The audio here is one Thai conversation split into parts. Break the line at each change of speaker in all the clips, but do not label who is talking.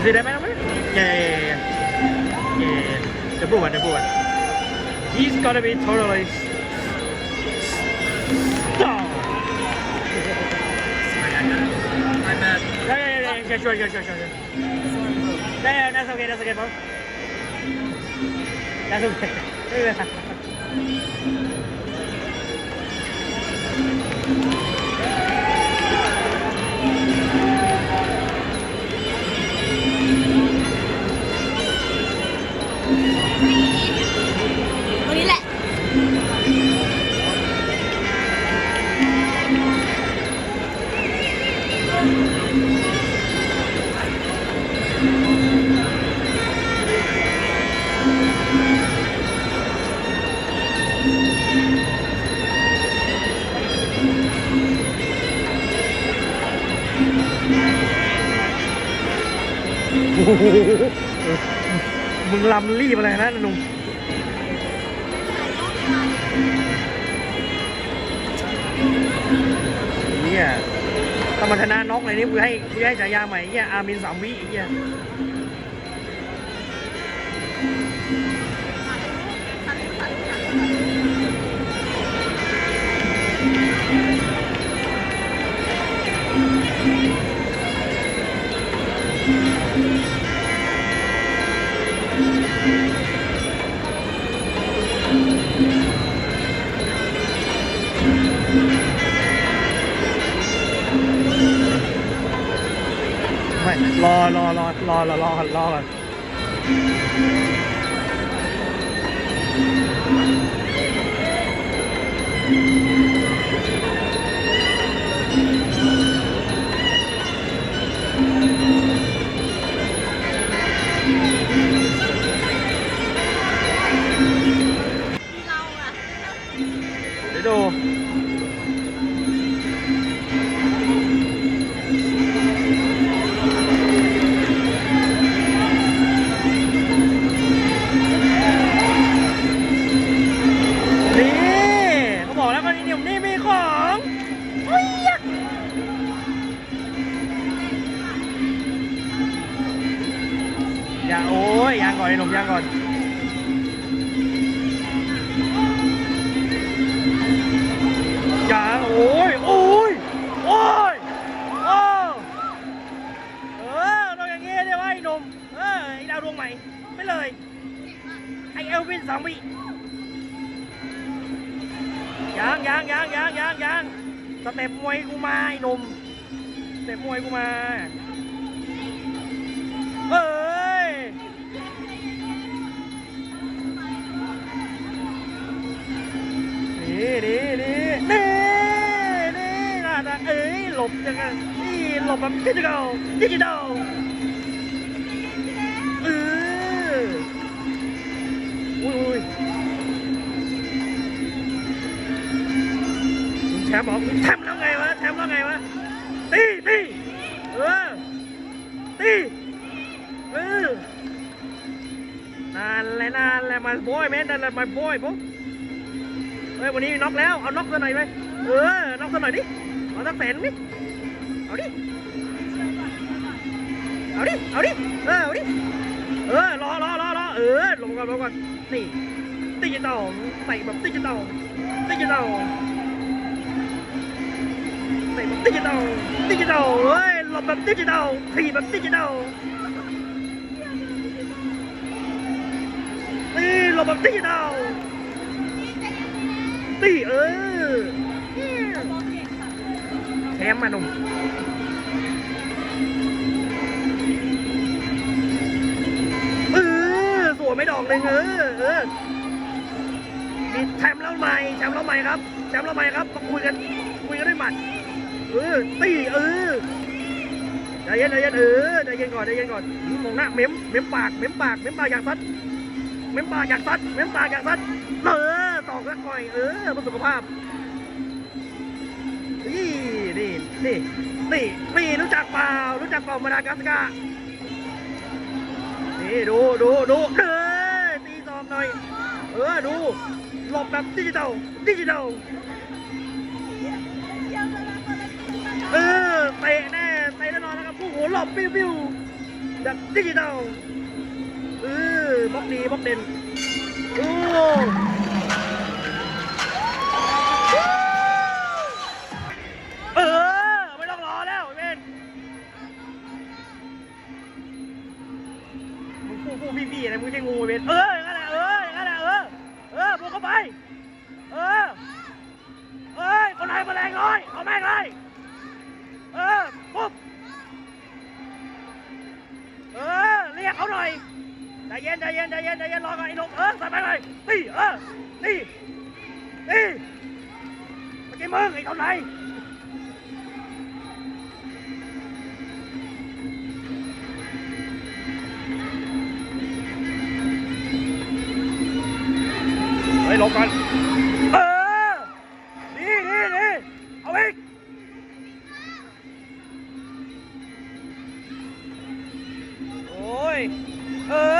You see that man over there? Yeah, yeah, yeah, yeah. Yeah. The blue one, the blue one. He's gonna be totally star.
My bad.
Yeah, yeah, yeah, yeah, sure, sure, sure. sure. Yeah, yeah, that's okay, that's okay, bro. That's okay. うん。 มึงลำรีบอะไรนะหนุ่มเนี่ยถ้ามาชนะน็อกเลยนี่กูให้กูให้ฉายาใหม่เฮียอาร์มินสามวิไอ้เฮีย รอรอรอรอก่อนเยางก่อนยางก่อนอย่าโอ้ยโอ้ยโอ้ยโอ้เออต้องอย่างงี้เดี๋ยวไอ้หนุ่มเออไอดาวดวงใหม่ไปเลยไอเอลวินสามวิยังยังยังยังยังยังสเต็ปมวยกูมาไอหนุ่มสเต็ปมวยกูมาเอ้ย นี่นี่นี่นี่นี่น่าจะเอ้ยหลบยังไงนี่หลบแบบดิจิทัลดิจิทัลเอออุ้ยอุ้ยแชมป์บอกแชมป์แล้วไงวะแชมป์แล้วไงวะตีตีเออตีเออนั่นแหละนั่นแหละมาบอยแมนนั่นแหละมาบอยปุ๊บ เฮ้ยวันนี้น็อกแล้วเอาน็อกซะหน่อยไหมเออน็อกซะหน่อยดิเอาสักแสนดิเอาดิเอาดิเอาดิเออเอาดิเออรอรอรอรอเออลงก่อนลงก่อนนี่ดิจิตอลใส่แบบดิจิตอลดิจิตอลใส่แบบดิจิตอลดิจิตอลเฮ้ยหลบแบบดิจิตอลขี่แบบดิจิตอลนี่หลบแบบดิจิตอล ตีเออแชมป์มาหนุ่มเออสวยไม่ดอกเออเออมีแชมป์แล้วใหม่แชมป์แล้วใหม่ครับแชมป์แล้วใหม่ครับมาคุยกันคุยกันด้วยหมัดเออตีเออใจเย็นใจเย็นเออใจเย็นก่อนใจเย็นก่อนมองหน้าเม้มเม้มปากเม้มปากเม้มปากอยากซัดเม้มปากอยากซัดเม้มปากอยากซัดเออ อกสักหน่อย เออเพื่อสุขภาพ นี่ นี่ นี่ นี่ นี่ รู้จักเปล่า รู้จักเปล่ามาดากัสการ์นี่ ดู ดู ดูเออตีตอกหน่อย เออ ดู หลบแบบดิจิตอล ดิจิตอล เออ เตะแน่ เตะแน่นอนนะครับ ผู้โหหลบปิ้วปิ้วแบบดิจิตอล เออบล็อกดีบล็อกเด่น โอ้ มึงฟูฟูพี่พี่อะไรมึงใช่งูเว้นเอออย่างนั้นแหละเอออย่างนั้นแหละเออเออบุกเข้าไป เออเอ้ยคนไหนแมลงน้อยเอาแม่งเลยเออปุ๊บเออเรียกเขาหน่อยใจเย็นใจเย็นใจเย็นใจเย็นรอก่อนไอ้หนุ่มเออใส่ไปเลยตีเออตีตีเมื่อกี้มึงไอ้เขาไหน ลบก่อนเออดีดีดีเอาอีกโอ้ย เออ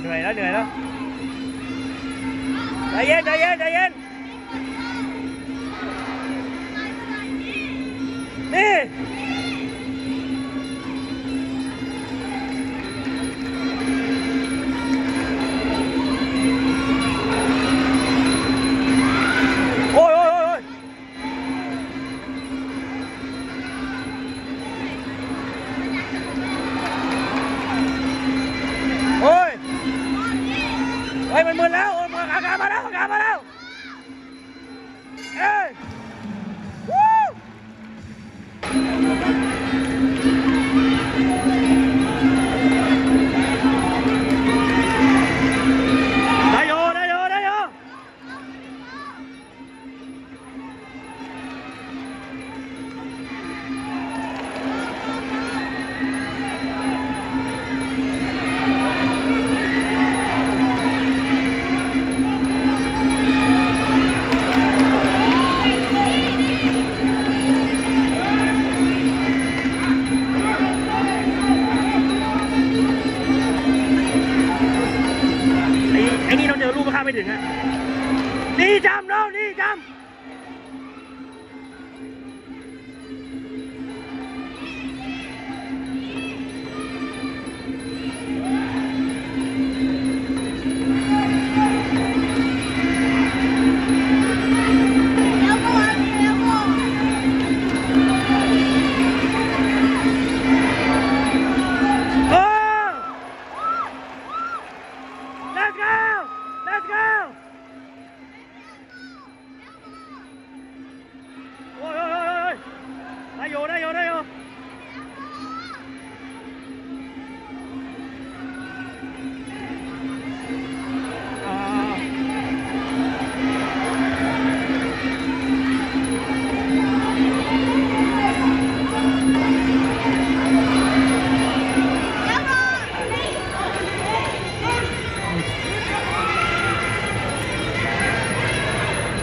เหนื่อยแล้วเหนื่อยแล้วใจเย็นใจเย็นใจเย็นนี่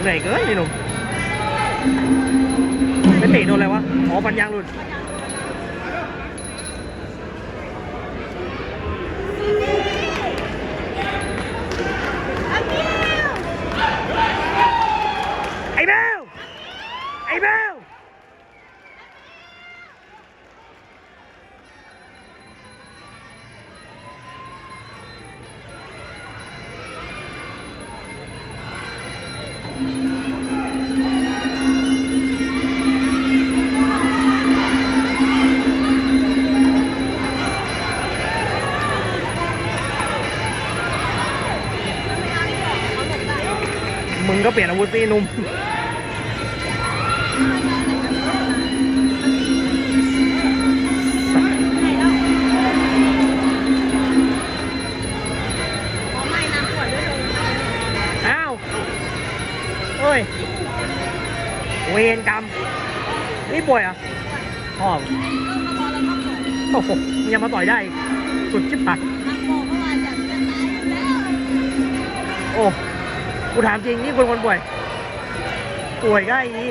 เหนื่อยเกินนี่หนุ่มเป็นเตะโดนอะไรวะ อ๋อปันยางหลุด เปลี่ยนอาวุธสิหนุ่ม
ขอไม่น้ำขวดด้วยลง
อ้าวเฮ้ย เวรกรรม นี่ป่วยเหรอะพ่อมโอ้โหมึงยังมาต่อยได้อีกสุดชิบหาย
นัก
โอ้ กูถามจริงนี่คนคนป่วย ป่วยก็ไอ้อี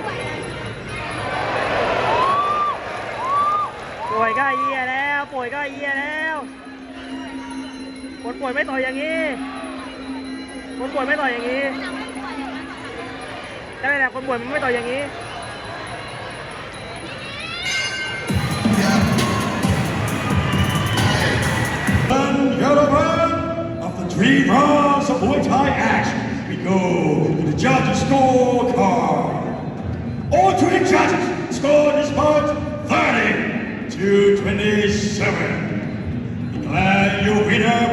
ป่วยก็เอียแล้ว ป่วยก็เอียแล้ว คนป่วยไม่ต่อยอย่างนี้ คนป่วยไม่ต่อยอย่างนี้ได้แหละคนป่วยมันไม่ต่อยอย่างนี้
And gentlemen, after three rounds of Muay Thai action, go to the judges' scorecard. All three judges scored this bout 30 to 27. Declare you winner